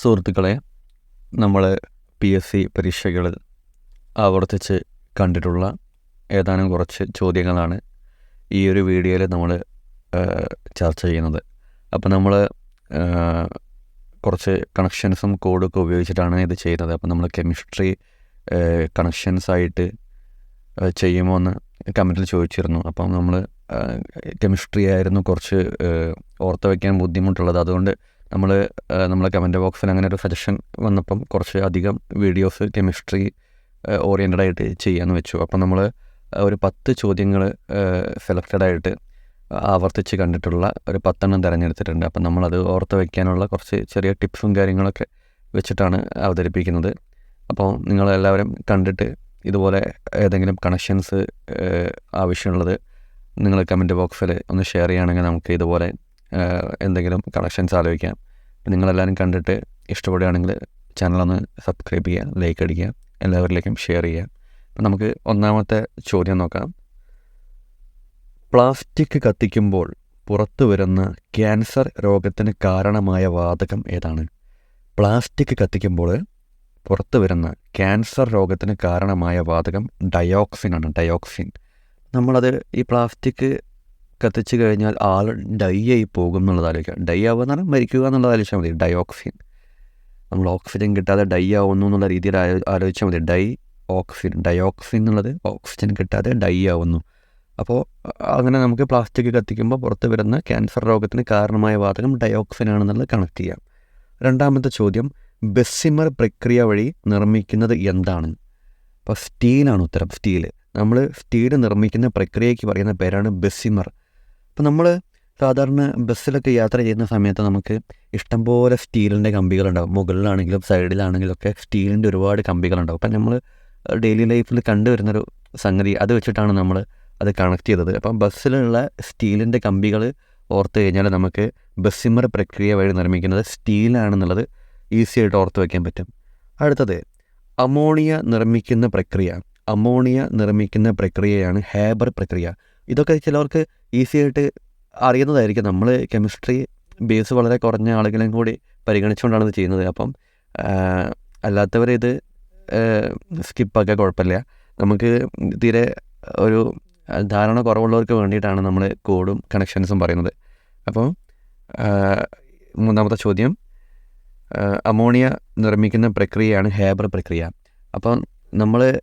സുഹൃത്തുക്കളെ നമ്മൾ P S C പരീക്ഷകൾ ആവർത്തിച്ച് കണ്ടിട്ടുള്ള ഏതാനും കുറച്ച് ചോദ്യങ്ങളാണ് ഈ ഒരു വീഡിയോയിൽ നമ്മൾ ചർച്ച ചെയ്യുന്നത്. അപ്പോൾ നമ്മൾ കുറച്ച് കണക്ഷൻസും കോഡൊക്കെ ഉപയോഗിച്ചിട്ടാണ് ഇത് ചെയ്യുന്നത് അപ്പോൾ നമ്മൾ കെമിസ്ട്രി കണക്ഷൻസായിട്ട് ചെയ്യുമോ എന്ന് കമന്റിൽ ചോദിച്ചിരുന്നു. അപ്പം നമ്മൾ കെമിസ്ട്രി ആയിരുന്നു കുറച്ച് ഓർത്ത് വയ്ക്കാൻ ബുദ്ധിമുട്ടുള്ളത്. അതുകൊണ്ട് നമ്മൾ നമ്മളെ കമന്റ് ബോക്സിൽ അങ്ങനെ ഒരു സജഷൻ വന്നപ്പം കുറച്ച് അധികം വീഡിയോസ് കെമിസ്ട്രി ഓറിയന്റഡ് ആയിട്ട് ചെയ്യാമെന്ന് വെച്ചു. അപ്പം നമ്മൾ ഒരു പത്ത് ചോദ്യങ്ങൾ സെലക്റ്റഡ് ആയിട്ട് ആവർത്തിച്ച് കണ്ടിട്ടുള്ള ഒരു പത്തെണ്ണം തിരഞ്ഞെടുത്തിട്ടുണ്ട്. അപ്പം നമ്മളത് ഓർത്ത് വയ്ക്കാനുള്ള കുറച്ച് ചെറിയ ടിപ്സും കാര്യങ്ങളൊക്കെ വെച്ചിട്ടാണ് അവതരിപ്പിക്കുന്നത്. അപ്പോൾ നിങ്ങളെല്ലാവരും കണ്ടിട്ട് ഇതുപോലെ ഏതെങ്കിലും കണക്ഷൻസ് ആവശ്യമുള്ളത് നിങ്ങൾ കമന്റ് ബോക്സിൽ ഒന്ന് ഷെയർ ചെയ്യുകയാണെങ്കിൽ നമുക്ക് ഇതുപോലെ എന്തെങ്കിലും കളക്ഷൻസ് ആലോചിക്കാം. നിങ്ങളെല്ലാവരും കണ്ടിട്ട് ഇഷ്ടപ്പെടുകയാണെങ്കിൽ ചാനലൊന്ന് സബ്സ്ക്രൈബ് ചെയ്യുക ലൈക്ക് അടിക്കുക എല്ലാവരിലേക്കും ഷെയർ ചെയ്യുക. അപ്പം നമുക്ക് ഒന്നാമത്തെ ചോദ്യം നോക്കാം. പ്ലാസ്റ്റിക് കത്തിക്കുമ്പോൾ പുറത്തു വരുന്ന ക്യാൻസർ രോഗത്തിന് കാരണമായ വാതകം ഏതാണ്? പ്ലാസ്റ്റിക് കത്തിക്കുമ്പോൾ പുറത്തു വരുന്ന ക്യാൻസർ രോഗത്തിന് കാരണമായ വാതകം ഡയോക്സിൻ ആണ് ഡയോക്സിൻ നമ്മളത് ഈ പ്ലാസ്റ്റിക് കത്തിച്ച് കഴിഞ്ഞാൽ ആൾ ഡൈ ആയി പോകും എന്നുള്ളത് ആലോചിക്കുക ഡൈ ആവുക എന്ന് മരിക്കുക എന്നുള്ളത് ആലോചിച്ചാൽ മതി. ഡയോക്സിൻ. നമ്മൾ ഓക്സിജൻ കിട്ടാതെ ഡൈ ആവുന്നു എന്നുള്ള രീതിയിൽ ആലോ- ആലോചിച്ചാൽ മതി. Dye auxin. ഡയോക്സിൻ എന്നുള്ളത് ഓക്സിജൻ കിട്ടാതെ ഡൈ ആവുന്നു. അപ്പോൾ അങ്ങനെ നമുക്ക് പ്ലാസ്റ്റിക് കത്തിക്കുമ്പോൾ പുറത്ത് വരുന്ന ക്യാൻസർ രോഗത്തിന് കാരണമായ വാതകം ഡയോക്സിൻ ആണെന്നുള്ളത് കണക്ട് ചെയ്യാം. രണ്ടാമത്തെ ചോദ്യം ബെസ്സിമർ പ്രക്രിയ വഴി നിർമ്മിക്കുന്നത് എന്താണ്? അപ്പോൾ സ്റ്റീലാണ് ഉത്തരം. സ്റ്റീൽ നമ്മൾ സ്റ്റീൽ നിർമ്മിക്കുന്ന പ്രക്രിയയ്ക്ക് പറയുന്ന പേരാണ് ബെസ്സിമർ അപ്പോൾ നമ്മൾ സാധാരണ ബസ്സിലൊക്കെ യാത്ര ചെയ്യുന്ന സമയത്ത് നമുക്ക് ഇഷ്ടംപോലെ സ്റ്റീലിന്റെ കമ്പികളുണ്ടാകും മുകളിലാണെങ്കിലും സൈഡിലാണെങ്കിലും ഒക്കെ സ്റ്റീലിന്റെ ഒരുപാട് കമ്പികളുണ്ടാകും അപ്പം നമ്മൾ ഡെയിലി ലൈഫിൽ കണ്ടുവരുന്നൊരു സംഗതി അത് വെച്ചിട്ടാണ് നമ്മൾ അത് കണക്ട് ചെയ്തത്. അപ്പം ബസ്സിലുള്ള സ്റ്റീലിന്റെ കമ്പികൾ ഓർത്ത് കഴിഞ്ഞാൽ നമുക്ക് ബസ്സിമർ പ്രക്രിയ വഴി നിർമ്മിക്കുന്നത് സ്റ്റീലാണെന്നുള്ളത് ഈസി ആയിട്ട് ഓർത്ത് വയ്ക്കാൻ പറ്റും. അടുത്തത് അമോണിയ നിർമ്മിക്കുന്ന പ്രക്രിയ. അമോണിയ നിർമ്മിക്കുന്ന പ്രക്രിയയാണ് ഹേബർ പ്രക്രിയ. ഇതൊക്കെ ചിലവർക്ക് ഈസി ആയിട്ട് അറിയുന്നതായിരിക്കും. നമ്മൾ കെമിസ്ട്രി ബേസ് വളരെ കുറഞ്ഞ ആളുകളെയും കൂടി പരിഗണിച്ചുകൊണ്ടാണ് ഇത് ചെയ്യുന്നത്. അപ്പം അല്ലാത്തവർ ഇത് സ്കിപ്പൊക്കെ കുഴപ്പമില്ല. നമുക്ക് തീരെ ഒരു ധാരണ കുറവുള്ളവർക്ക് വേണ്ടിയിട്ടാണ് നമ്മൾ കോഡും കണക്ഷൻസും പറയുന്നത്. അപ്പോൾ മൂന്നാമത്തെ ചോദ്യം. അമോണിയ നിർമ്മിക്കുന്ന പ്രക്രിയയാണ് ഹേബർ പ്രക്രിയ. അപ്പം നമ്മൾ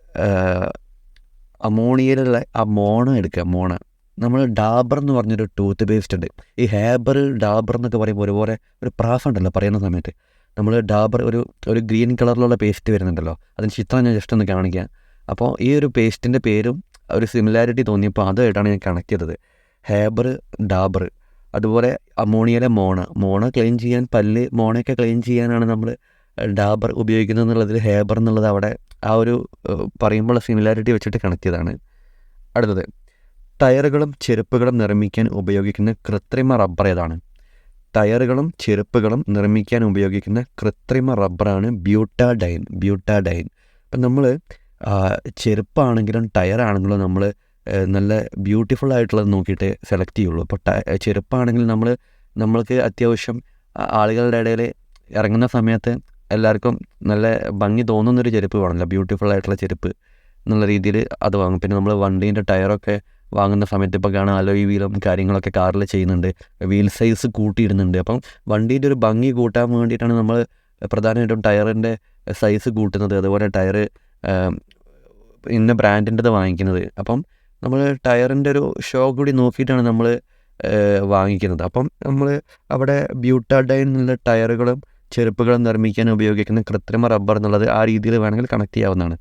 അമോണിയയിലുള്ള ആ മോണ എടുക്കുക മോണ. നമ്മൾ ഡാബർ എന്ന് പറഞ്ഞൊരു ടൂത്ത് പേസ്റ്റ് ഉണ്ട്. ഈ ഹേബർ ഡാബർ എന്നൊക്കെ പറയുമ്പോൾ ഒരുപോലെ ഒരു പ്രാഫ് ഉണ്ടല്ലോ പറയുന്ന സമയത്ത്. നമ്മൾ ഡാബർ ഒരു ഒരു ഗ്രീൻ കളറിലുള്ള പേസ്റ്റ് വരുന്നുണ്ടല്ലോ. അതിന് ചിത്രം ഞാൻ ജസ്റ്റ് ഒന്ന് കാണിക്കാം. അപ്പോൾ ഈ ഒരു പേസ്റ്റിന്റെ പേരും ഒരു സിമിലാരിറ്റി തോന്നിയപ്പോൾ അതുമായിട്ടാണ് ഞാൻ കണക്ട് ചെയ്തത് ഹേബർ ഡാബർ അതുപോലെ അമോണിയയിലെ മോണ. മോണ ക്ലീൻ ചെയ്യാൻ പല്ല് മോണയൊക്കെ ക്ലീൻ ചെയ്യാനാണ് നമ്മൾ ഡാബർ ഉപയോഗിക്കുന്നത് എന്നുള്ളതിൽ ഹേബർ എന്നുള്ളത് അവിടെ ആ ഒരു പറയുമ്പോൾ സിമിലാരിറ്റി വെച്ചിട്ട് കണക്ട് ചെയ്തതാണ് അടുത്തത്. ടയറുകളും ചെരുപ്പുകളും നിർമ്മിക്കാൻ ഉപയോഗിക്കുന്ന കൃത്രിമ റബ്ബർ ഏതാണ്? ടയറുകളും ചെരുപ്പുകളും നിർമ്മിക്കാൻ ഉപയോഗിക്കുന്ന കൃത്രിമ റബ്ബറാണ് ബ്യൂട്ടാഡൈൻ ബ്യൂട്ടാഡൈൻ. അപ്പം നമ്മൾ ചെരുപ്പാണെങ്കിലും ടയറാണെങ്കിലും നമ്മൾ നല്ല ബ്യൂട്ടിഫുൾ ആയിട്ടുള്ളത് നോക്കിയിട്ട് സെലക്ട് ചെയ്യുള്ളൂ. അപ്പോൾ ട ചെരുപ്പാണെങ്കിൽ നമ്മൾ നമ്മൾക്ക് അത്യാവശ്യം ആളുകളുടെ ഇടയിൽ ഇറങ്ങുന്ന സമയത്ത് എല്ലാവർക്കും നല്ല ഭംഗി തോന്നുന്നൊരു ചെരുപ്പ് വേണമല്ലോ ബ്യൂട്ടിഫുൾ ആയിട്ടുള്ള ചെരുപ്പ് എന്നുള്ള രീതിയിൽ അത് വാങ്ങും. പിന്നെ നമ്മൾ വണ്ടീന്റെ ടയറൊക്കെ വാങ്ങുന്ന സമയത്ത് ഇപ്പോൾ കാണാൻ അലോയ് വീലും കാര്യങ്ങളൊക്കെ കാറിൽ ചെയ്യുന്നുണ്ട്. വീൽ സൈസ് കൂട്ടിയിടുന്നുണ്ട്. അപ്പം വണ്ടീന്റെ ഒരു ഭംഗി കൂട്ടാൻ വേണ്ടിയിട്ടാണ് നമ്മൾ പ്രധാനമായിട്ടും ടയറിന്റെ സൈസ് കൂട്ടുന്നത്. അതുപോലെ ടയർ ഇന്ന ബ്രാൻഡിന്റെത് വാങ്ങിക്കുന്നത്. അപ്പം നമ്മൾ ടയറിന്റെ ഒരു ഷോ കൂടി നോക്കിയിട്ടാണ് നമ്മൾ വാങ്ങിക്കുന്നത്. അപ്പം നമ്മൾ അവിടെ ബ്യൂട്ടാഡൈൻ എന്നുള്ള ടയറുകളും ചെരുപ്പുകളും നിർമ്മിക്കാൻ ഉപയോഗിക്കുന്ന കൃത്രിമ റബ്ബർ എന്നുള്ളത് ആ രീതിയിൽ വേണമെങ്കിൽ കണക്ട് ചെയ്യാവുന്നതാണ്.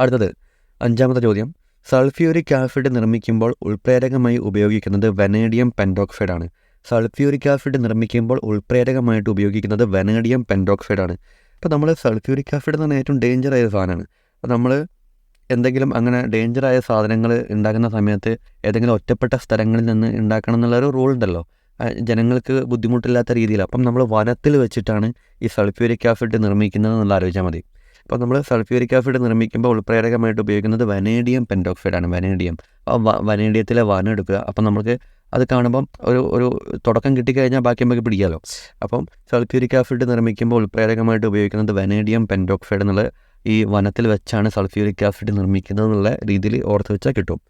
അടുത്തത് അഞ്ചാമത്തെ ചോദ്യം. സൾഫ്യൂരിക് ആസിഡ് നിർമ്മിക്കുമ്പോൾ ഉൾപ്രേരകമായി ഉപയോഗിക്കുന്നത് വെനേഡിയം പെൻഡോക്സൈഡ് ആണ് സൾഫ്യൂരിക് ആസിഡ് നിർമ്മിക്കുമ്പോൾ ഉൾപ്രേരകമായിട്ട് ഉപയോഗിക്കുന്നത് വെനേഡിയം പെൻഡോക്സൈഡ് ആണ് അപ്പോൾ നമ്മൾ സൾഫ്യൂരിക് ആസിഡ് എന്ന് പറഞ്ഞാൽ ഏറ്റവും ഡേഞ്ചർ ആയ സാധനമാണ്. അപ്പോൾ നമ്മൾ എന്തെങ്കിലും അങ്ങനെ ഡേഞ്ചറായ സാധനങ്ങൾ ഉണ്ടാക്കുന്ന സമയത്ത് ഏതെങ്കിലും ഒറ്റപ്പെട്ട സ്ഥലങ്ങളിൽ നിന്ന് ഉണ്ടാക്കണം എന്നുള്ളൊരു റൂൾ ഉണ്ടല്ലോ. ജനങ്ങൾക്ക് ബുദ്ധിമുട്ടില്ലാത്ത രീതിയിൽ അപ്പം നമ്മൾ വനത്തിൽ വെച്ചിട്ടാണ് ഈ സൾഫ്യൂരിക് ആസിഡ് നിർമ്മിക്കുന്നത് എന്നുള്ള ആലോചിച്ചാൽ മതി. അപ്പോൾ നമ്മൾ സൾഫ്യൂരിക് ആസിഡ് നിർമ്മിക്കുമ്പോൾ ഉൾപ്രേരകമായിട്ട് ഉപയോഗിക്കുന്നത് വനേഡിയം പെൻഡോക്സൈഡ് ആണ് വനേഡിയം വനേഡിയത്തിലെ വനം എടുക്കുക. അപ്പം നമുക്ക് അത് കാണുമ്പം ഒരു ഒരു തുടക്കം കിട്ടിക്കഴിഞ്ഞാൽ ബാക്കി നമുക്ക് പിടിക്കാമല്ലോ അപ്പം സൾഫ്യൂരിക് ആസിഡ് നിർമ്മിക്കുമ്പോൾ ഉൾപ്രേരകമായിട്ട് ഉപയോഗിക്കുന്നത് വനേഡിയം പെൻഡോക്സൈഡ് എന്നുള്ള ഈ വനത്തിൽ വെച്ചാണ് സൾഫ്യൂരിക് ആസിഡ് നിർമ്മിക്കുന്നത് എന്നുള്ള രീതിയിൽ ഓർത്ത് വെച്ചാൽ കിട്ടും.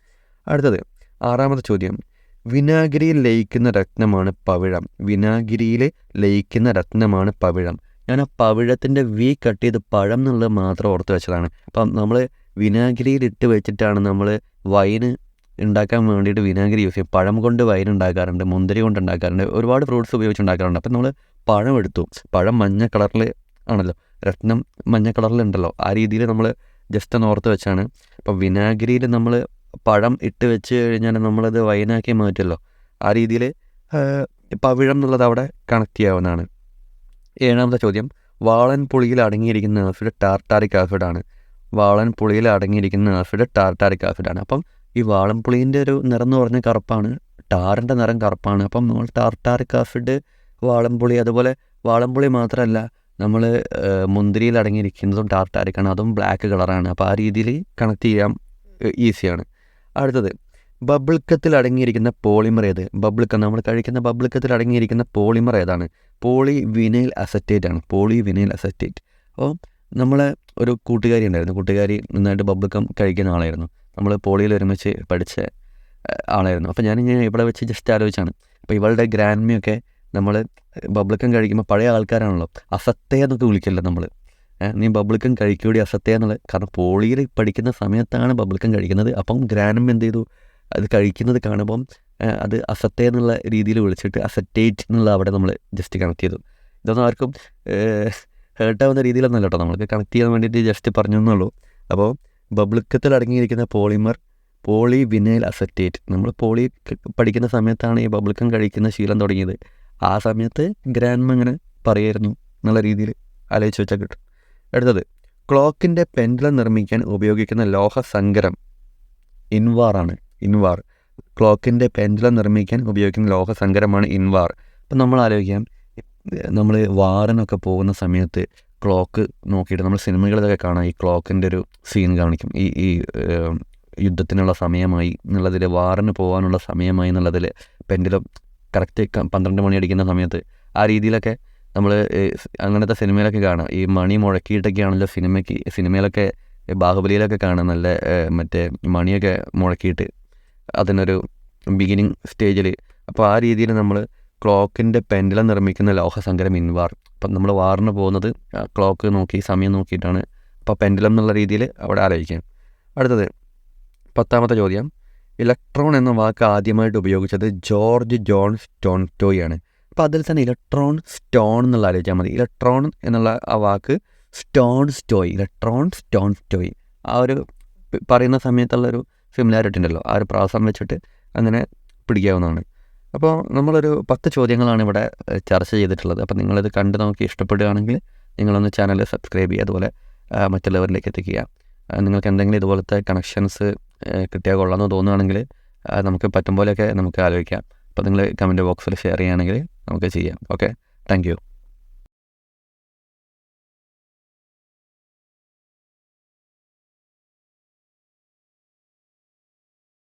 അടുത്തത് ആറാമത്തെ ചോദ്യം. വിനാഗിരിയിൽ ലയിക്കുന്ന രത്നമാണ് പവിഴം. വിനാഗിരിയിൽ ലയിക്കുന്ന രത്നമാണ് പവിഴം. ഞാൻ ആ പവിഴത്തിന്റെ വി കട്ട് ചെയ്ത് പഴം എന്നുള്ളത് മാത്രം ഓർത്ത് വെച്ചതാണ്. അപ്പം നമ്മൾ വിനാഗിരിയിൽ ഇട്ട് വെച്ചിട്ടാണ് നമ്മൾ വൈന് ഉണ്ടാക്കാൻ വേണ്ടിയിട്ട് വിനാഗിരി യൂസ് ചെയ്യും പഴം കൊണ്ട് വൈൻ ഉണ്ടാക്കാറുണ്ട് മുന്തിരി കൊണ്ട് ഉണ്ടാക്കാറുണ്ട് ഒരുപാട് ഫ്രൂട്ട്സ് ഉപയോഗിച്ച് ഉണ്ടാക്കാറുണ്ട്. അപ്പം നമ്മൾ പഴം എടുത്തു. പഴം മഞ്ഞ കളറിൽ ആണല്ലോ. രത്നം മഞ്ഞ കളറിലുണ്ടല്ലോ ആ രീതിയിൽ നമ്മൾ ജസ്റ്റ് ഒന്ന് ഓർത്ത് വെച്ചാണ്. അപ്പം വിനാഗിരിയിൽ നമ്മൾ പഴം ഇട്ട് വെച്ച് കഴിഞ്ഞാൽ നമ്മളത് വൈനാക്കി മാറ്റുമല്ലോ. ആ രീതിയിൽ പവിഴം എന്നുള്ളത് അവിടെ കണക്ട് ചെയ്യാവുന്നതാണ്. ഏഴാമത്തെ ചോദ്യം. വാളൻ പുളിയിൽ അടങ്ങിയിരിക്കുന്ന ആസിഡ് ടാർട്ടാറിക് ആസിഡാണ് വാളൻ പുളിയിൽ അടങ്ങിയിരിക്കുന്ന ആസിഡ് ടാർട്ടാറിക് ആസിഡാണ് അപ്പം ഈ വാളൻപുളിന്റെ ഒരു നിറം എന്ന് പറഞ്ഞാൽ കറുപ്പാണ്. ടാറിന്റെ നിറം കറുപ്പാണ്. അപ്പം നമ്മൾ ടാർട്ടാറിക് ആസിഡ് വാളൻപുളി അതുപോലെ വാളൻപുളി മാത്രമല്ല നമ്മൾ മുന്തിരിയിൽ അടങ്ങിയിരിക്കുന്നതും ടാർട്ടാറിക്കാണ് അതും ബ്ലാക്ക് കളറാണ് അപ്പോൾ ആ രീതിയിൽ കണക്ട് ചെയ്യാൻ ഈസിയാണ് അടുത്തത്. ബബിൾക്കത്തിൽ അടങ്ങിയിരിക്കുന്ന പോളിമർ ഏത്? ബബിൾക്ക നമ്മൾ കഴിക്കുന്ന ബബിൾക്കത്തിൽ അടങ്ങിയിരിക്കുന്ന പോളിമർ ഏതാണ്? പോളി വിനൈൽ അസറ്റേറ്റ് ആണ്. Polyvinyl acetate. അപ്പോൾ നമ്മളെ ഒരു കൂട്ടുകാരി ഉണ്ടായിരുന്നു. കൂട്ടുകാരി നന്നായിട്ട് ബബിൾക്കം കഴിക്കുന്ന ആളായിരുന്നു. നമ്മൾ പോളിയിൽ ഒരുമിച്ച് പഠിച്ച ആളായിരുന്നു. അപ്പോൾ ഞാനിങ്ങനെ ഇവിടെ വെച്ച് ജസ്റ്റ് ആലോചിച്ചാണ്. അപ്പോൾ ഇവളുടെ ഗ്രാൻമിയൊക്കെ നമ്മൾ ബബിൾക്കം കഴിക്കുമ്പോൾ പഴയ ആൾക്കാരാണല്ലോ. അസത്തേ എന്നൊക്കെ വിളിക്കല്ലോ നമ്മൾ നീ ബബിൾക്കം കഴിക്കൂടി അസത്തേ എന്നുള്ളത് കാരണം പോളിയിൽ പഠിക്കുന്ന സമയത്താണ് ബബിൾക്കം കഴിക്കുന്നത്. അപ്പം ഗ്രാൻമി എന്ത് ചെയ്തു? അത് കഴിക്കുന്നത് കാണുമ്പം അത് അസറ്റേ എന്നുള്ള രീതിയിൽ വിളിച്ചിട്ട് അസറ്റേറ്റ് എന്നുള്ള അവിടെ നമ്മൾ ജസ്റ്റ് കണക്ട് ചെയ്തു. ഇതൊന്നും ആർക്കും ഹേർട്ടാവുന്ന രീതിയിലൊന്നല്ല കേട്ടോ. നമ്മൾക്ക് കണക്ട് ചെയ്യാൻ വേണ്ടിയിട്ട് ജസ്റ്റ് പറഞ്ഞു എന്നുള്ളൂ. അപ്പോൾ ബബ്ലിക്കത്തിൽ അടങ്ങിയിരിക്കുന്ന പോളിമർ പോളി വിനൈൽ അസറ്റേറ്റ്. നമ്മൾ പോളി പഠിക്കുന്ന സമയത്താണ് ഈ ബബ്ലിക്കം കഴിക്കുന്ന ശീലം തുടങ്ങിയത്. ആ സമയത്ത് ഗ്രാൻഡ്മ അങ്ങനെ പറയായിരുന്നു എന്നുള്ള രീതിയിൽ ആലോചിച്ച് വെച്ചാൽ കിട്ടും. അടുത്തത് ക്ലോക്കിന്റെ പെൻഡലം നിർമ്മിക്കാൻ ഉപയോഗിക്കുന്ന ലോഹ ലോഹസങ്കരം ഇൻവാറാണ് ഇൻവാർ. ക്ലോക്കിന്റെ പെൻഡുലം നിർമ്മിക്കാൻ ഉപയോഗിക്കുന്ന ലോഹസങ്കരമാണ് ഇൻവാർ. അപ്പം നമ്മൾ ആലോചിക്കാം നമ്മൾ വാറിനൊക്കെ പോകുന്ന സമയത്ത് ക്ലോക്ക് നോക്കിയിട്ട് നമ്മൾ സിനിമകളിലൊക്കെ കാണാം ഈ ക്ലോക്കിന്റെ ഒരു സീൻ കാണിക്കും. ഈ ഈ യുദ്ധത്തിനുള്ള സമയമായി എന്നുള്ളതിൽ വാറിന് പോകാനുള്ള സമയമായി എന്നുള്ളതിൽ പെൻഡിലും കറക്റ്റ് പന്ത്രണ്ട് മണി അടിക്കുന്ന സമയത്ത് ആ രീതിയിലൊക്കെ നമ്മൾ അങ്ങനത്തെ സിനിമയിലൊക്കെ കാണാം. ഈ മണി മുഴക്കിയിട്ടൊക്കെയാണല്ലോ സിനിമയ്ക്ക് സിനിമയിലൊക്കെ ബാഹുബലിയിലൊക്കെ കാണാം നല്ല മറ്റേ മണിയൊക്കെ മുഴക്കിയിട്ട് അതിനൊരു ബിഗിനിങ് സ്റ്റേജിൽ അപ്പോൾ ആ രീതിയിൽ നമ്മൾ ക്ലോക്കിന്റെ പെൻഡലം നിർമ്മിക്കുന്ന ലോഹസങ്കരം ഇൻവാർ അപ്പം നമ്മൾ വാറിന് പോകുന്നത് ക്ലോക്ക് നോക്കി സമയം നോക്കിയിട്ടാണ്. അപ്പോൾ പെൻഡലം എന്നുള്ള രീതിയിൽ അവിടെ ആലോചിക്കാം. അടുത്തത് പത്താമത്തെ ചോദ്യം. ഇലക്ട്രോൺ എന്ന വാക്ക് ആദ്യമായിട്ട് ഉപയോഗിച്ചത് ജോർജ് ജോൺ സ്റ്റോൺ ടോയ് ആണ് അപ്പോൾ അതിൽ തന്നെ ഇലക്ട്രോൺ സ്റ്റോൺ എന്നുള്ള ആലോചിച്ചാൽ മതി. ഇലക്ട്രോൺ എന്നുള്ള ആ വാക്ക് സ്റ്റോൺ സ്റ്റോയ് ഇലക്ട്രോൺ സ്റ്റോൺ സ്റ്റോയ് ആ ഒരു പറയുന്ന സമയത്തുള്ളൊരു സിമിലാരിറ്റി ഉണ്ടല്ലോ. ആ ഒരു പ്രാസം വെച്ചിട്ട് അങ്ങനെ പിടിക്കാവുന്നതാണ്. അപ്പോൾ നമ്മളൊരു പത്ത് ചോദ്യങ്ങളാണ് ഇവിടെ ചർച്ച ചെയ്തിട്ടുള്ളത്. അപ്പോൾ നിങ്ങളിത് കണ്ട് നോക്കി ഇഷ്ടപ്പെടുകയാണെങ്കിൽ നിങ്ങളൊന്ന് ചാനൽ സബ്സ്ക്രൈബ് ചെയ്യുക. അതുപോലെ മറ്റുള്ളവരിലേക്ക് എത്തിക്കുക. നിങ്ങൾക്ക് എന്തെങ്കിലും ഇതുപോലത്തെ കണക്ഷൻസ് കിട്ടിയാൽ കൊള്ളാമെന്ന് തോന്നുകയാണെങ്കിൽ നമുക്ക് പറ്റും പോലെയൊക്കെ നമുക്ക് ആലോചിക്കാം. അപ്പോൾ നിങ്ങൾ കമന്റ് ബോക്സിൽ ഷെയർ ചെയ്യുകയാണെങ്കിൽ നമുക്ക് ചെയ്യാം. ഓക്കെ? താങ്ക്